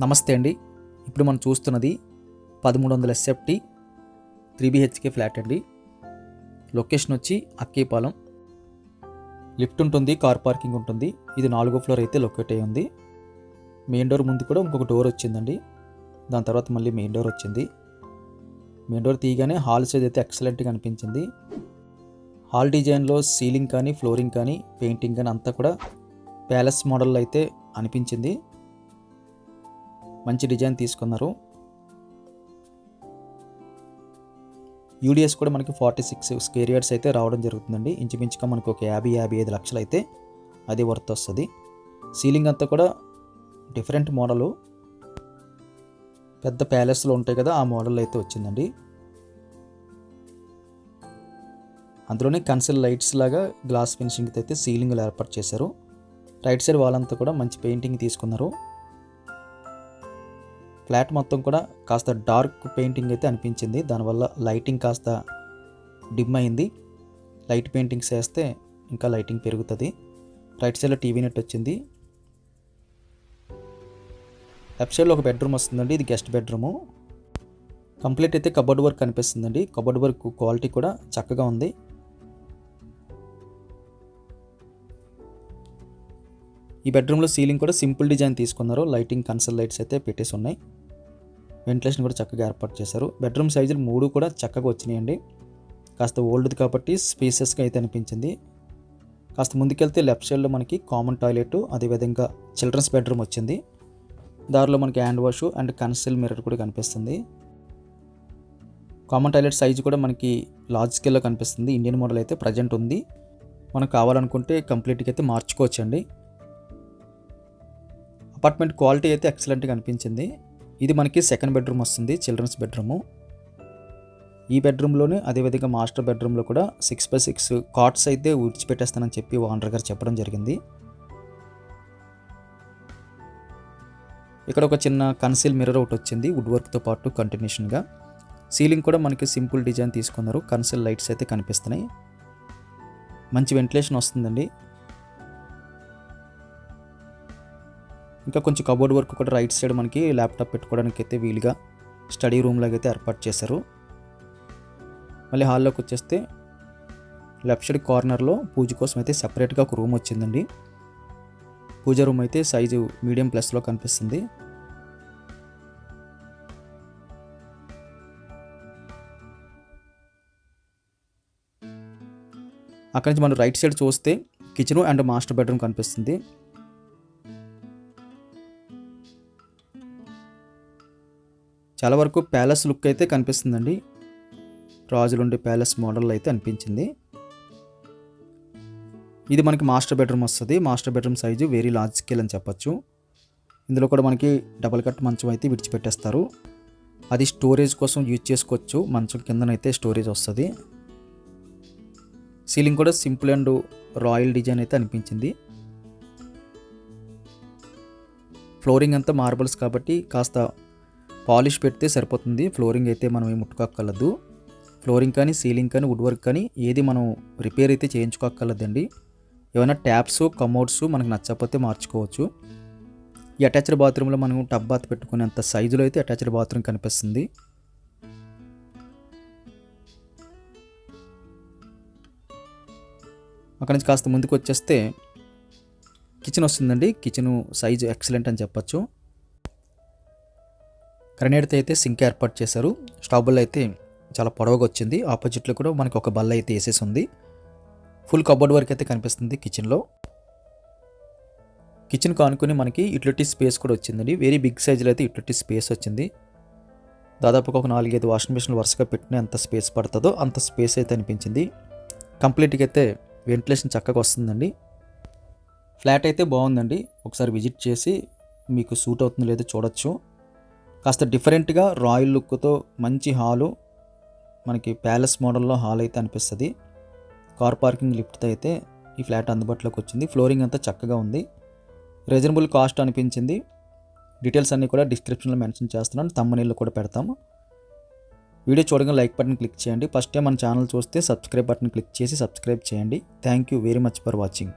నమస్తే అండి. ఇప్పుడు మనం చూస్తున్నది పదమూడు వందల ఎస్ఎఫ్టీ త్రీ బిహెచ్కే ఫ్లాట్ అండి. లొకేషన్ వచ్చి అక్కేపాలెం. లిఫ్ట్ ఉంటుంది కార్ పార్కింగ్ ఉంటుంది. ఇది నాలుగో ఫ్లోర్ అయితే లొకేట్ అయ్యి ఉంది. మెయిన్ డోర్ ముందు కూడా ఇంకొక డోర్ వచ్చిందండి. దాని తర్వాత మళ్ళీ మెయిన్ డోర్ వచ్చింది. మెయిన్ డోర్ తీయగానే హాల్ సైజ్ అయితే ఎక్సలెంట్గా అనిపించింది. హాల్ డిజైన్లో సీలింగ్ కానీ ఫ్లోరింగ్ కానీ పెయింటింగ్ కానీ అంతా కూడా ప్యాలెస్ మోడల్ అయితే అనిపించింది. మంచి డిజైన్ తీసుకున్నారు. యూడిఎస్ కూడా మనకి ఫార్టీ సిక్స్ స్క్వేర్ యార్డ్స్ అయితే రావడం జరుగుతుందండి. ఇంచుమించుగా మనకు ఒక యాభై యాభై ఐదు లక్షలు అయితే అది వర్త్ వస్తుంది. సీలింగ్ అంతా కూడా డిఫరెంట్ మోడలు పెద్ద ప్యాలెస్లో ఉంటాయి కదా ఆ మోడల్ అయితే వచ్చిందండి. అందులోనే కన్సల్ లైట్స్ లాగా గ్లాస్ ఫినిషింగ్ అయితే సీలింగ్లు ఏర్పాటు చేశారు. రైట్ సైడ్ వాళ్ళంతా కూడా మంచి పెయింటింగ్ తీసుకున్నారు. ఫ్లాట్ మొత్తం కూడా కాస్త డార్క్ పెయింటింగ్ అయితే అనిపించింది. దానివల్ల లైటింగ్ కాస్త డిమ్ అయింది. లైట్ పెయింటింగ్స్ వేస్తే ఇంకా లైటింగ్ పెరుగుతుంది. రైట్ సైడ్లో టీవీ నెట్ వచ్చింది. లెఫ్ట్ సైడ్లో ఒక బెడ్రూమ్ వస్తుందండి. ఇది గెస్ట్ బెడ్రూము. కంప్లీట్ అయితే కబోర్డ్ వర్క్ కనిపిస్తుందండి. కబోర్డ్ వర్క్ క్వాలిటీ కూడా చక్కగా ఉంది. ఈ బెడ్రూమ్లో సీలింగ్ కూడా సింపుల్ డిజైన్ తీసుకున్నారు. లైటింగ్ కన్సల్ లైట్స్ అయితే పెట్టేసి ఉన్నాయి. వెంటిలేషన్ కూడా చక్కగా ఏర్పాటు చేశారు. బెడ్రూమ్ సైజులు మూడు కూడా చక్కగా వచ్చినాయండి. కాస్త ఓల్డ్ది కాబట్టి స్పేసెస్గా అయితే అనిపించింది. కాస్త ముందుకెళ్తే లెఫ్ట్ సైడ్లో మనకి కామన్ టాయిలెట్ అదేవిధంగా చిల్డ్రన్స్ బెడ్రూమ్ వచ్చింది. దారిలో మనకి hand wash and conceal mirror కూడా కనిపిస్తుంది. కామన్ టాయిలెట్ సైజు కూడా మనకి లార్జ్ స్కేల్లో కనిపిస్తుంది. ఇండియన్ మోడల్ అయితే ప్రజెంట్ ఉంది. మనకు కావాలనుకుంటే కంప్లీట్గా అయితే మార్చుకోవచ్చండి. అపార్ట్మెంట్ క్వాలిటీ అయితే ఎక్సలెంట్గా అనిపించింది. ఇది మనకి సెకండ్ బెడ్రూమ్ వస్తుంది చిల్డ్రన్స్ బెడ్రూము ఈ బెడ్రూమ్లోనే అదేవిధంగా మాస్టర్ బెడ్రూమ్లో కూడా సిక్స్ బై సిక్స్ కాట్స్ అయితే విడిచిపెట్టేస్తానని చెప్పి ఓనర్ గారు చెప్పడం జరిగింది. ఇక్కడ ఒక చిన్న కన్సీల్ మిర్రర్ ఒకటి వచ్చింది వుడ్ వర్క్తో పాటు కంటిన్యూషన్గా సీలింగ్ కూడా మనకి సింపుల్ డిజైన్ తీసుకున్నారు కన్సీల్ లైట్స్ అయితే కనిపిస్తున్నాయి. మంచి వెంటిలేషన్ వస్తుందండి. ఇంకా కొంచెం కబోర్డ్ వర్క్ కూడా రైట్ సైడ్ మనకి ల్యాప్టాప్ పెట్టుకోవడానికి అయితే వీలుగా స్టడీ రూమ్ లాగా అయితే ఏర్పాటు చేశారు. మళ్ళీ హాల్లోకి వచ్చేస్తే లెఫ్ట్ సైడ్ కార్నర్లో పూజ కోసం అయితే సపరేట్గా ఒక రూమ్ వచ్చిందండి. పూజ రూమ్ అయితే సైజు మీడియం ప్లస్లో కనిపిస్తుంది. అక్కడి నుంచి మనం రైట్ సైడ్ చూస్తే కిచెన్ అండ్ మాస్టర్ బెడ్రూమ్ కనిపిస్తుంది. చాలా వరకు ప్యాలెస్ లుక్ అయితే కనిపిస్తుందండి. రాజులుండే ప్యాలెస్ మోడల్ అయితే అనిపించింది. ఇది మనకి మాస్టర్ బెడ్రూమ్ వస్తుంది. Master bedroom size very large scale అని చెప్పచ్చు. ఇందులో కూడా మనకి డబల్ కట్ మంచం అయితే విడిచిపెట్టేస్తారు. అది స్టోరేజ్ కోసం యూజ్ చేసుకోవచ్చు. మంచం కిందనైతే స్టోరేజ్ వస్తుంది. సీలింగ్ కూడా సింపుల్ అండ్ రాయల్ డిజైన్ అయితే అనిపించింది. ఫ్లోరింగ్ అంతా మార్బల్స్ కాబట్టి కాస్త పాలిష్ పెడితే సరిపోతుంది. ఫ్లోరింగ్ అయితే మనం ఏమి ముట్టుకోక్కర్లేదు. ఫ్లోరింగ్ కానీ సీలింగ్ కానీ వుడ్ వర్క్ కానీ ఏది మనం రిపేర్ అయితే చేయించుకోక్కర్లేదండి. ఏమైనా ట్యాప్స్ కమోడ్స్ మనకు నచ్చకపోతే మార్చుకోవచ్చు. ఈ అటాచ్డ్ బాత్రూంలో మనం టబ్ బాత్ పెట్టుకునేంత సైజులో అయితే అటాచ్డ్ బాత్రూమ్ కనిపిస్తుంది. అక్కడి నుంచి కాస్త ముందుకు వచ్చేస్తే కిచెన్ వస్తుందండి. కిచెన్ సైజు ఎక్సలెంట్ అని చెప్పచ్చు. గ్రనేడ్తో అయితే సింక్ ఏర్పాటు చేశారు. స్టవ్ బల్ల అయితే చాలా పొడవుగా వచ్చింది. ఆపోజిట్లో కూడా మనకి ఒక బల్ల అయితే వేసేసి ఉంది. ఫుల్ కబోర్డ్ వర్క్ అయితే కనిపిస్తుంది కిచెన్లో కిచెన్ కానుకొని మనకి యూటిలిటీ స్పేస్ కూడా వచ్చిందండి. వెరీ బిగ్ సైజులో అయితే యూటిలిటీ స్పేస్ వచ్చింది. దాదాపుగా ఒక నాలుగైదు వాషింగ్ మిషన్లు వరుసగా పెట్టిన ఎంత స్పేస్ పడుతుందో అంత స్పేస్ అయితే అనిపించింది. కంప్లీట్గా అయితే వెంటిలేషన్ చక్కగా వస్తుందండి. ఫ్లాట్ అయితే బాగుందండి. ఒకసారి విజిట్ చేసి మీకు సూట్ అవుతుందో లేదో చూడొచ్చు. కాస్త డిఫరెంట్గా రాయల్ లుక్తో మంచి హాలు మనకి ప్యాలెస్ మోడల్లో హాల్ అయితే అనిపిస్తుంది. కార్ పార్కింగ్ లిఫ్ట్తో అయితే ఈ ఫ్లాట్ అందుబాటులోకి వచ్చింది. ఫ్లోరింగ్ అంతా చక్కగా ఉంది. రీజనబుల్ కాస్ట్ అనిపించింది. డీటెయిల్స్ అన్నీ కూడా డిస్క్రిప్షన్లో మెన్షన్ చేస్తున్నాను. తమ్మనీళ్ళు కూడా పెడతాము. వీడియో చూడగానే లైక్ బటన్ క్లిక్ చేయండి. ఫస్ట్ టైం మన ఛానల్ చూస్తే సబ్స్క్రైబ్ బటన్ క్లిక్ చేసి సబ్స్క్రైబ్ చేయండి. Thank you very much for watching.